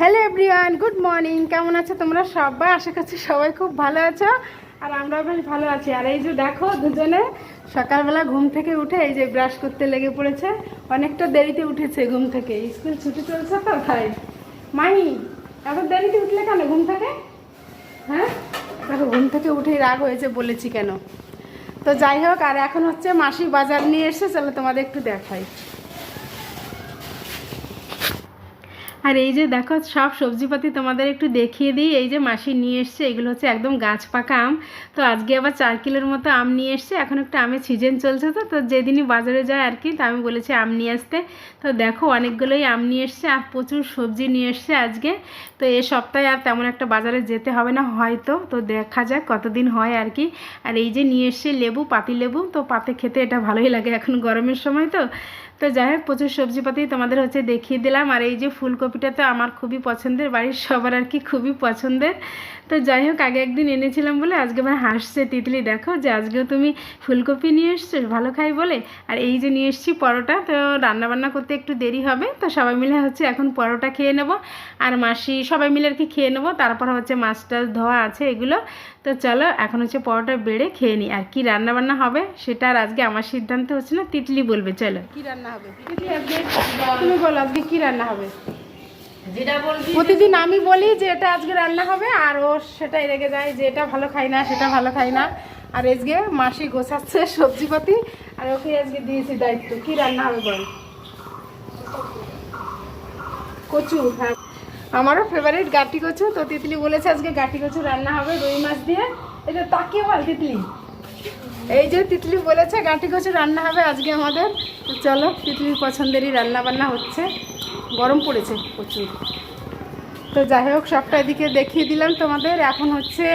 Hello everyone good morning কেমন আছো তোমরা সবাই? আশা করছি সবাই খুব ভালো আছো। আর আমরাও বেশ ভালো আছি। আর এই যে দেখো, দুজনে সকালবেলা ঘুম থেকে উঠে এই যে ব্রাশ করতে লেগে পড়েছে। অনেকটা দেরিতে উঠেছে ঘুম থেকে। স্কুল ছুটি চলছে তো, তাই। মাই এত দেরিতে উঠলে কেন ঘুম থেকে? হ্যাঁ? দেখো, ঘুম থেকে উঠেই রাগ হয়েছে বলেছি কেন? তো যাই হোক, আর এখন হচ্ছে মাসি বাজার নিয়ে এসে চলো তোমাদের একটু দেখাই। আর এই যে দেখো, সব সবজিপাতি তোমাদের একটু দেখিয়ে দিই। এই যে মাসি নিয়ে এসছে, এগুলো হচ্ছে একদম গাছ পাকা আম। তো আজকে আবার চার কিলোর মতো আম নিয়ে এসছে। এখন একটা আমের সিজন চলছে তো তো যেদিনই বাজারে যায় আর কি, তো আমি বলেছি আম নিয়ে আসতে। তো দেখো, অনেকগুলোই আম নিয়ে এসছে আর প্রচুর সবজি নিয়ে এসছে আজকে। তো এ সপ্তাহে আর তেমন একটা বাজারে যেতে হবে না, হয়তো। তো দেখা যাক কতদিন হয় আর কি। আর এই যে নিয়ে এসছে লেবু, পাতি লেবু। তো পাতে খেতে এটা ভালোই লাগে এখন গরমের সময় তো। তো যাই হোক, প্রচুর সবজিপাতি তোমাদের হচ্ছে দেখিয়ে দিলাম। আর এই যে ফুলকপিটা তো আমার খুবই পছন্দের, বাড়ির সবার আর কি খুবই পছন্দের। তো যাই হোক, আগে একদিন এনেছিলাম বলে আজকে আমার হাসছে তিতলি। দেখো যে আজকেও তুমি ফুলকপি নিয়ে এসছো, ভালো খাই বলে। আর এই যে নিয়ে এসছি পরোটা, তো রান্নাবান্না করতে একটু দেরি হবে। তো সবাই মিলে হচ্ছে এখন পরোটা খেয়ে নেব। আর মাসি, সবাই মিলে আর কি খেয়ে নেব। তারপর হচ্ছে মাছ টাছ ধোয়া আছে এগুলো। তো চলো, এখন হচ্ছে পরোটা বেড়ে খেয়ে নিই। আর কি রান্না বান্না হবে, সেটা আর আজকে আমার সিদ্ধান্ত হচ্ছে না, তিতলি বলবে, চলো। কি রান্না হবে। তুমি বলো আজকে কি রান্না হবে? যেটা বলবি প্রতিদিন আমি বলি যে এটা আজকে রান্না হবে আর ও সেটাই রেগে যায় যে এটা ভালো খাই না সেটা ভালো খাই না। আর আজকে মাসি গোছাচ্ছে সবজিপাতি আর ওকে আজকে দিয়েছি দায়িত্ব। কি রান্না হবে বল? কচু হ্যাঁ। আমারও ফেভারিট গাটি কচু তো তিতলি বলেছে আজকে গাটি কচু রান্না হবে রুই মাছ দিয়ে। এটা তাকিয়ে বল তিতলি। এই যে তিতলি বলেছে, গাঁটি কচু রান্না হবে আজকে আমাদের। চলো, তিতলির পছন্দেরই রান্না বান্না হচ্ছে। গরম পড়েছে প্রচুর। তো যাই হোক, সবটা এদিকে দেখিয়ে দিলাম তোমাদের। এখন হচ্ছে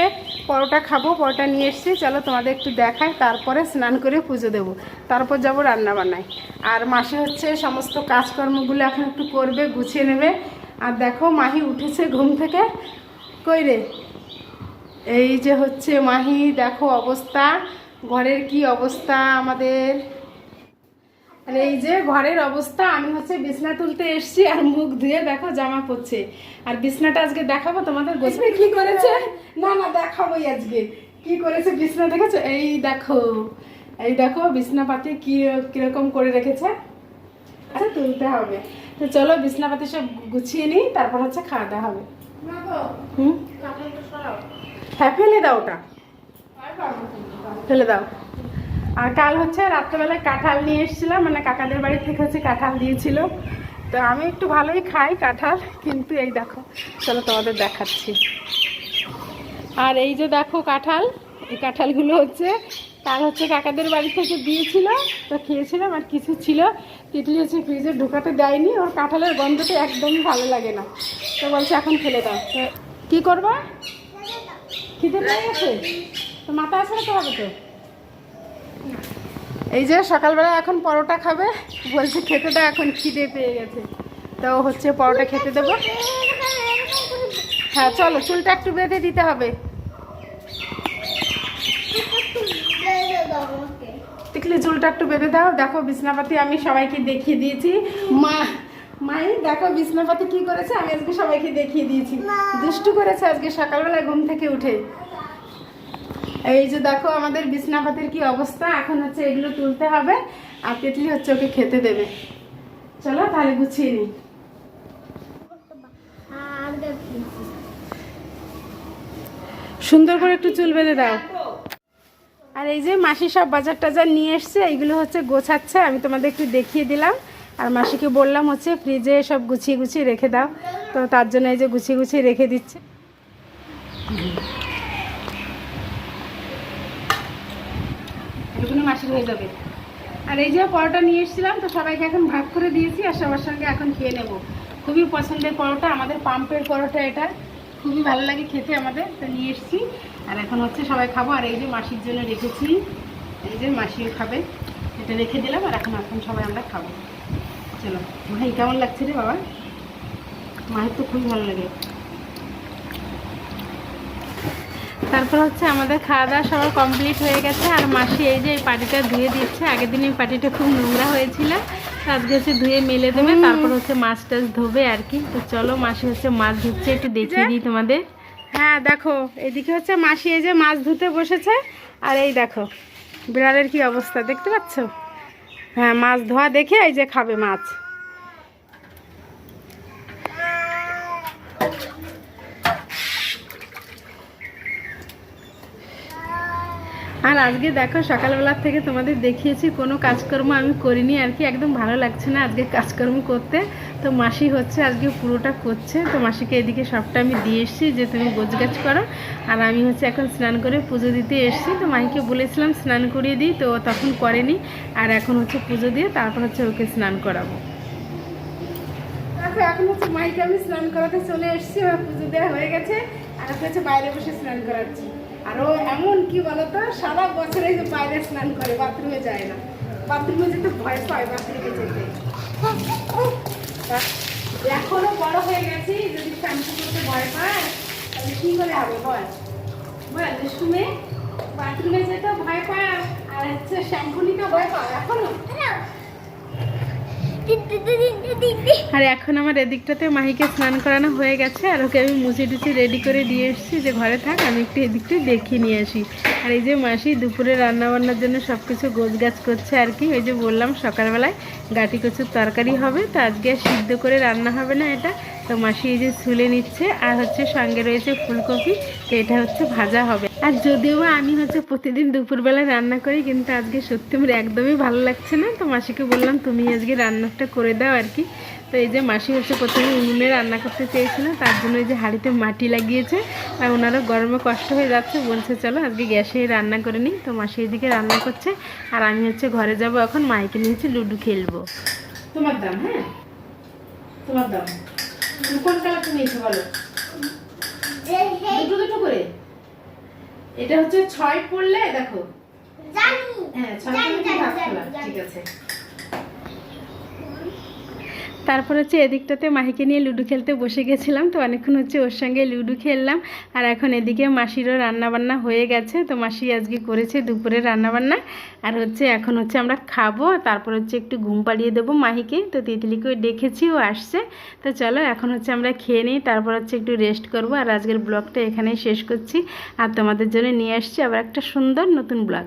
পরোটা খাব, পরোটা নিয়ে এসছি। চলো তোমাদের একটু দেখায় তারপরে স্নান করে পুজো দেবো। তারপর যাব রান্না বান্নায় আর মাসে হচ্ছে সমস্ত কাজকর্মগুলো এখন একটু করবে, গুছিয়ে নেবে। আর দেখো, মাহি উঠেছে ঘুম থেকে। কই রে? এই যে হচ্ছে মাহি, দেখো অবস্থা। ঘরের কি অবস্থা আমাদের? আর এই যে ঘরের অবস্থা আমি হচ্ছে বিছনা তুলতে এসছি আর মুখ ধুয়ে দেখো জামা পড়ছে আর বিছনাটা আজকে দেখাবো তোমাদের গোছবে কি করেছে? না না দেখাবোই আজকে। কি করেছে বিছনা দেখেছ? এই দেখো এই দেখো বিছনাপাতি কি কীরকম করে রেখেছে। আচ্ছা তুলতে হবে। তো চলো বিছনাপাতি সব গুছিয়ে নিই তারপর হচ্ছে খাওয়া দাওয়া হবে। হুম? হ্যাঁ ফেলে দাও ওটা। ফেলে দাও। আর কাল হচ্ছে রাত্রেবেলায় কাঁঠাল নিয়ে এসেছিলাম মানে কাকাদের বাড়ি থেকে হচ্ছে কাঁঠাল দিয়েছিল। তো আমি একটু ভালোই খাই কাঁঠাল, কিন্তু এই দেখো, চলো তোমাদের দেখাচ্ছি। আর এই যে দেখো কাঁঠাল, এই কাঁঠালগুলো হচ্ছে কাল হচ্ছে কাকাদের বাড়ি থেকে দিয়েছিল, তো খেয়েছিলাম আর কিছু ছিল। তিতলি হচ্ছে ফ্রিজে ঢুকাতে দেয়নি, ওর কাঁঠালের গন্ধটা একদমই ভালো লাগে না। তো বলছে এখন ফেলে দাও। কী করবা? খিদে পেয়ে গেছে? তো মাথা আসলে তো হবে তো এই যে সকালবেলা এখন পরোটা খাবে বলছে খেতে দাও এখন খিদে পেয়ে গেছে। তো হচ্ছে পরোটা খেতে দেবো। হ্যাঁ চলো চুলটা একটু বেঁধে দিতে হবে। দেখলে চুলটা একটু বেঁধে দাও। দেখো বিছনাপাতি আমি সবাইকে দেখিয়ে দিয়েছি। মা মাই দেখো বিছনাপাতি কি করেছে? আমি আজকে সবাইকে দেখিয়ে দিয়েছি। দুষ্টু করেছে আজকে সকালবেলা ঘুম থেকে উঠে। এই যে দেখো আমাদের বিছনাপাতির কি অবস্থা? এখন হচ্ছে এগুলো তুলতে হবে, আর তেতলি হচ্ছে ওকে খেতে দেবে। চলো তাহলে গুছিয়ে নিই। সুন্দর করে একটু চুল বেঁধে দাও। আর এই যে মাসি সব বাজার টাজার নিয়ে এসছে, এইগুলো হচ্ছে গোছাচ্ছে, আমি তোমাদের একটু দেখিয়ে দিলাম। আর মাসিকে বললাম হচ্ছে ফ্রিজে সব গুছিয়ে গুছিয়ে রেখে দাও। তো তার জন্য এই যে গুছিয়ে গুছিয়ে রেখে দিচ্ছে। এগুলো মাসির হয়ে যাবে। আর এই যে পরোটা নিয়ে এসেছিলাম, তো সবাইকে এখন ভাগ করে দিয়েছি আর সবার সঙ্গে এখন খেয়ে নেব। খুবই পছন্দের পরোটা, আমাদের পাম্পের পরোটা এটা। খুবই ভালো লাগে খেতে আমাদের, তো নিয়ে এসেছি। আর এখন হচ্ছে সবাই খাব, আর এই যে মাসির জন্য রেখেছি, এই যে মাসিও খাবে। এটা রেখে দিলাম, আর এখন এখন সবাই আমরা খাব। চলো, ভাই কেমন লাগছে রে বাবা? মায়ের তো খুবই ভালো লাগে। তারপর হচ্ছে আমাদের খাওয়া দাওয়া সবার কমপ্লিট হয়ে গেছে আর মাসি এই যে এই পাটিটা ধুয়ে দিচ্ছে। আগের দিন এই পাটিটা খুব নোংরা হয়েছিল আজকে হচ্ছে ধুয়ে মেলে দেবে তারপর হচ্ছে মাছ টাছ ধোবে আর কি। তো চলো মাসি হচ্ছে মাছ ধুচ্ছে একটু দেখিয়ে দিই তোমাদের। হ্যাঁ দেখো এদিকে হচ্ছে মাসি এই যে মাছ ধুতে বসেছে আর এই দেখো বিড়ালের কি অবস্থা দেখতে পাচ্ছ? হ্যাঁ মাছ ধোয়া দেখে এই যে খাবে মাছ আর আজকে দেখো, সকালবেলার থেকে তোমাদের দেখিয়েছি, কোনো কাজকর্ম আমি করিনি, আর কি একদম ভালো লাগছে না আজকে কাজকর্ম করতে। তো মাসি হচ্ছে, আজকে পুরোটা করছে। তো মাসিকে এদিকে সবটা আমি দিয়ে এসেছি, যে তুমি গোছগাছ করো। আর আমি হচ্ছে এখন স্নান করে পুজো দিতে এসেছি। তো মাইকে বলেছিলাম স্নান করিয়ে দিই, তো তখন করেনি। আর এখন হচ্ছে পুজো দিয়ে তারপর হচ্ছে ওকে স্নান করাবো। এখন হচ্ছে মাইকে আমি স্নান করাতে চলে এসেছি আমার পুজো দেওয়া হয়ে গেছে। আর হচ্ছে বাইরে বসে স্নান করাচ্ছি। আর ও এমন কি বলতো, সারা বছরে যে বাইরে স্নান করে, বাথরুমে যায় না। বাথরুমে যেতে ভয় পায় বাথরুমে যেতে। এখনও বড় হয়ে গেছি, যদি শ্যাম্পু করতে ভয় পায়, তাহলে কি করে হবে বল? বল দুষ্টুমে বাথরুমে যেতে ভয় পায়, আর হচ্ছে শ্যাম্পু নিতে ভয় পায়, এখনও? আর এখন আমার এদিকটাতে মাহিকে স্নান করানো হয়ে গেছে, আর ওকে আমি মুছে টুচি রেডি করে দিয়ে এসেছি যে ঘরে থাক, আমি একটু এদিকটা দেখিয়ে নিয়ে আসি। আর এই যে মাসি দুপুরে রান্নাবান্নার জন্য সব কিছু গোছ গাছ করছে আর কি, ওই যে বললাম সকালবেলায় গাটি কচুর তরকারি হবে, তো আজকে সিদ্ধ করে রান্না হবে না এটা। তো মাসি এই যে ছুলে নিচ্ছে, আর হচ্ছে সঙ্গে রয়েছে ফুলকপি, তো এটা হচ্ছে ভাজা হবে। আর যদিও বা আমি হচ্ছে প্রতিদিন দুপুরবেলা রান্না করি, কিন্তু আজকে সত্যি আমার একদমই ভালো লাগছে না। তো মাসিকে বললাম, তুমি আজকে রান্নাটা করে দাও আর কি। তো এই যে মাসি হচ্ছে প্রথমে উনুনে রান্না করতে চেয়েছিল, তার জন্য এই যে হাঁড়িতে মাটি লাগিয়েছে, আর ওনারও গরমে কষ্ট হয়ে যাচ্ছে। বলছে, চলো আজকে গ্যাসে রান্না করে নিই। তো মাসি এদিকে রান্না করছে, আর আমি হচ্ছে ঘরে যাব এখন, মাইকে নিয়ে লুডু খেলব। তোমার দাম হ্যাঁ? তোমার দাম। কোন কালারটা নিয়েছো বলো? দুটো দুটো করে? এটা হচ্ছে ছয় পড়লে দেখো। হ্যাঁ ছয় পড়লে ঠিক আছে। তারপর হচ্ছে এদিকটাতে মাহিকে নিয়ে লুডো খেলতে বসে গেছিলাম। তো অনেকক্ষণ হচ্ছে ওর সঙ্গে লুডো খেললাম। আর এখন এদিকে মাসিরও রান্নাবান্না হয়ে গেছে। তো মাসি আজকে করেছে দুপুরে রান্নাবান্না। আর হচ্ছে এখন হচ্ছে আমরা খাব। তারপর হচ্ছে একটু ঘুম পাড়িয়ে দেবো মাহিকে। তো তিতলিকেও ডেকেছি, ও আসছে। তো চলো এখন হচ্ছে আমরা খেয়ে নিই। তারপর হচ্ছে একটু রেস্ট করব। আর আজকের ব্লগটা এখানেই শেষ করছি। আর তোমাদের জন্য নিয়ে আসছি আবার একটা সুন্দর নতুন ব্লগ।